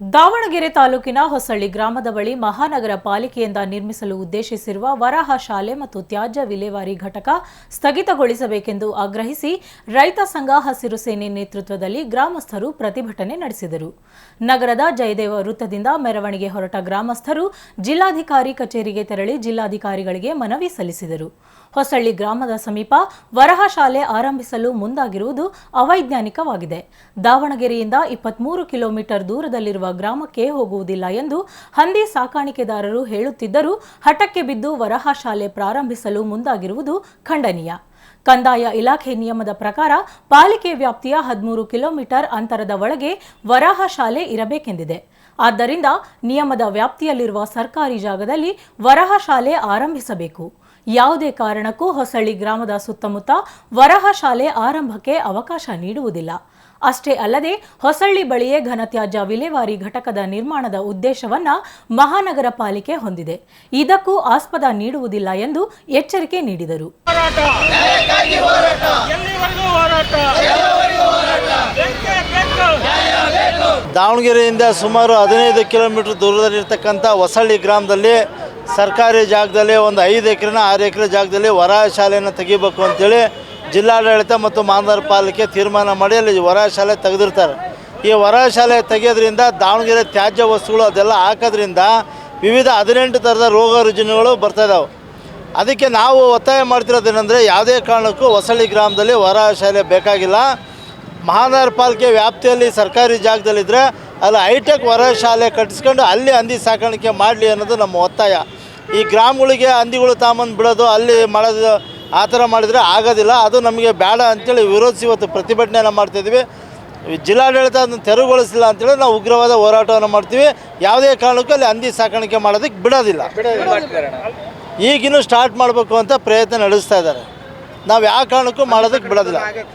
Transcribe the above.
ದಾವಣಗೆರೆ ತಾಲೂಕಿನ ಹೊಸಳ್ಳಿ ಗ್ರಾಮದ ಬಳಿ ಮಹಾನಗರ ಪಾಲಿಕೆಯಿಂದ ನಿರ್ಮಿಸಲು ಉದ್ದೇಶಿಸಿರುವ ವರಾಹ ಶಾಲೆ ಮತ್ತು ತ್ಯಾಜ್ಯ ವಿಲೇವಾರಿ ಘಟಕ ಸ್ಥಗಿತಗೊಳಿಸಬೇಕೆಂದು ಆಗ್ರಹಿಸಿ ರೈತ ಸಂಘ ಹಸಿರು ಸೇನೆ ನೇತೃತ್ವದಲ್ಲಿ ಗ್ರಾಮಸ್ಥರು ಪ್ರತಿಭಟನೆ ನಡೆಸಿದರು. ನಗರದ ಜಯದೇವ ವೃತ್ತದಿಂದ ಮೆರವಣಿಗೆ ಹೊರಟ ಗ್ರಾಮಸ್ಥರು ಜಿಲ್ಲಾಧಿಕಾರಿ ಕಚೇರಿಗೆ ತೆರಳಿ ಜಿಲ್ಲಾಧಿಕಾರಿಗಳಿಗೆ ಮನವಿ ಸಲ್ಲಿಸಿದರು. ಹೊಸಳ್ಳಿ ಗ್ರಾಮದ ಸಮೀಪ ವರಹ ಶಾಲೆ ಆರಂಭಿಸಲು ಮುಂದಾಗಿರುವುದು ಅವೈಜ್ಞಾನಿಕವಾಗಿದೆ. ದಾವಣಗೆರೆಯಿಂದ ಇಪ್ಪತ್ಮೂರು ಕಿಲೋಮೀಟರ್ ದೂರದಲ್ಲಿರುವ ಗ್ರಾಮಕ್ಕೆ ಹೋಗುವುದಿಲ್ಲ ಎಂದು ಹಂದಿ ಸಾಕಾಣಿಕೆದಾರರು ಹೇಳುತ್ತಿದ್ದರೂ ಹಠಕ್ಕೆ ಬಿದ್ದು ವರಹ ಶಾಲೆ ಪ್ರಾರಂಭಿಸಲು ಮುಂದಾಗಿರುವುದು ಖಂಡನೀಯ. ಕಂದಾಯ ಇಲಾಖೆ ನಿಯಮದ ಪ್ರಕಾರ ಪಾಲಿಕೆ ವ್ಯಾಪ್ತಿಯ ಹದಿಮೂರು ಕಿಲೋಮೀಟರ್ ಅಂತರದ ಒಳಗೆ ವರಾಹ ಶಾಲೆ ಇರಬೇಕೆಂದಿದೆ. ಆದ್ದರಿಂದ ನಿಯಮದ ವ್ಯಾಪ್ತಿಯಲ್ಲಿರುವ ಸರ್ಕಾರಿ ಜಾಗದಲ್ಲಿ ವರಹ ಶಾಲೆ ಆರಂಭಿಸಬೇಕು. ಯಾವುದೇ ಕಾರಣಕ್ಕೂ ಹೊಸಳ್ಳಿ ಗ್ರಾಮದ ಸುತ್ತಮುತ್ತ ವರಹ ಶಾಲೆ ಆರಂಭಕ್ಕೆ ಅವಕಾಶ ನೀಡುವುದಿಲ್ಲ. ಅಷ್ಟೇ ಅಲ್ಲದೆ ಹೊಸಳ್ಳಿ ಬಳಿಯೇ ಘನತ್ಯಾಜ್ಯ ವಿಲೇವಾರಿ ಘಟಕದ ನಿರ್ಮಾಣದ ಉದ್ದೇಶವನ್ನ ಮಹಾನಗರ ಪಾಲಿಕೆ ಹೊಂದಿದೆ. ಇದಕ್ಕೂ ಆಸ್ಪದ ನೀಡುವುದಿಲ್ಲ ಎಂದು ಎಚ್ಚರಿಕೆ ನೀಡಿದರು. ದಾವಣಗೆರೆಯಿಂದ ಸುಮಾರು ಹದಿನೈದು ಕಿಲೋಮೀಟರ್ ದೂರದಲ್ಲಿರ್ತಕ್ಕಂಥ ಹೊಸಳ್ಳಿ ಗ್ರಾಮದಲ್ಲಿ ಸರ್ಕಾರಿ ಜಾಗದಲ್ಲಿ ಒಂದು ಐದು ಎಕರೆನ ಆರು ಎಕರೆ ಜಾಗದಲ್ಲಿ ಹೊರ ಶಾಲೆಯನ್ನು ತೆಗಿಬೇಕು ಅಂತೇಳಿ ಜಿಲ್ಲಾಡಳಿತ ಮತ್ತು ಮಹಾನಗರ ಪಾಲಿಕೆ ತೀರ್ಮಾನ ಮಾಡಿ ಅಲ್ಲಿ ಹೊರ ಶಾಲೆ ತೆಗೆದಿರ್ತಾರೆ. ಈ ಹೊರ ಶಾಲೆ ತೆಗೆಯೋದ್ರಿಂದ ದಾವಣಗೆರೆ ತ್ಯಾಜ್ಯ ವಸ್ತುಗಳು ಅದೆಲ್ಲ ಹಾಕೋದ್ರಿಂದ ವಿವಿಧ ಹದಿನೆಂಟು ಥರದ ರೋಗ ರುಜಿನಗಳು ಬರ್ತಾ ಇದಾವೆ. ಅದಕ್ಕೆ ನಾವು ಒತ್ತಾಯ ಮಾಡ್ತಿರೋದೇನೆಂದರೆ ಯಾವುದೇ ಕಾರಣಕ್ಕೂ ಹೊಸಳ್ಳಿ ಗ್ರಾಮದಲ್ಲಿ ಹೊರ ಶಾಲೆ ಬೇಕಾಗಿಲ್ಲ. ಮಹಾನಗರ ಪಾಲಿಕೆ ವ್ಯಾಪ್ತಿಯಲ್ಲಿ ಸರ್ಕಾರಿ ಜಾಗದಲ್ಲಿದ್ದರೆ ಅಲ್ಲಿ ಹೈಟೆಕ್ ಹೊರ ಶಾಲೆ ಕಟ್ಟಿಸ್ಕೊಂಡು ಅಲ್ಲಿ ಹಂದಿ ಸಾಕಾಣಿಕೆ ಮಾಡಲಿ ಅನ್ನೋದು ನಮ್ಮ ಒತ್ತಾಯ. ಈ ಗ್ರಾಮಗಳಿಗೆ ಹಂದಿಗಳು ತಾಮಂದು ಬಿಡೋದು, ಅಲ್ಲಿ ಮಾಡೋದು ಆ ಥರ ಮಾಡಿದರೆ ಆಗೋದಿಲ್ಲ. ಅದು ನಮಗೆ ಬೇಡ ಅಂತೇಳಿ ವಿರೋಧಿಸಿ ಇವತ್ತು ಪ್ರತಿಭಟನೆಯನ್ನು ಮಾಡ್ತಾಯಿದ್ವಿ ಜಿಲ್ಲಾಡಳಿತ ಅದನ್ನು ತೆರವುಗೊಳಿಸಿಲ್ಲ ಅಂತೇಳಿ ನಾವು ಉಗ್ರವಾದ ಹೋರಾಟವನ್ನು ಮಾಡ್ತೀವಿ. ಯಾವುದೇ ಕಾರಣಕ್ಕೂ ಅಲ್ಲಿ ಹಂದಿ ಸಾಕಾಣಿಕೆ ಮಾಡೋದಕ್ಕೆ ಬಿಡೋದಿಲ್ಲ. ಈಗಿನ್ನೂ ಸ್ಟಾರ್ಟ್ ಮಾಡಬೇಕು ಅಂತ ಪ್ರಯತ್ನ ನಡೆಸ್ತಾ ಇದ್ದಾರೆ. ನಾವು ಯಾವ ಕಾರಣಕ್ಕೂ ಮಾಡೋದಕ್ಕೆ ಬಿಡೋದಿಲ್ಲ.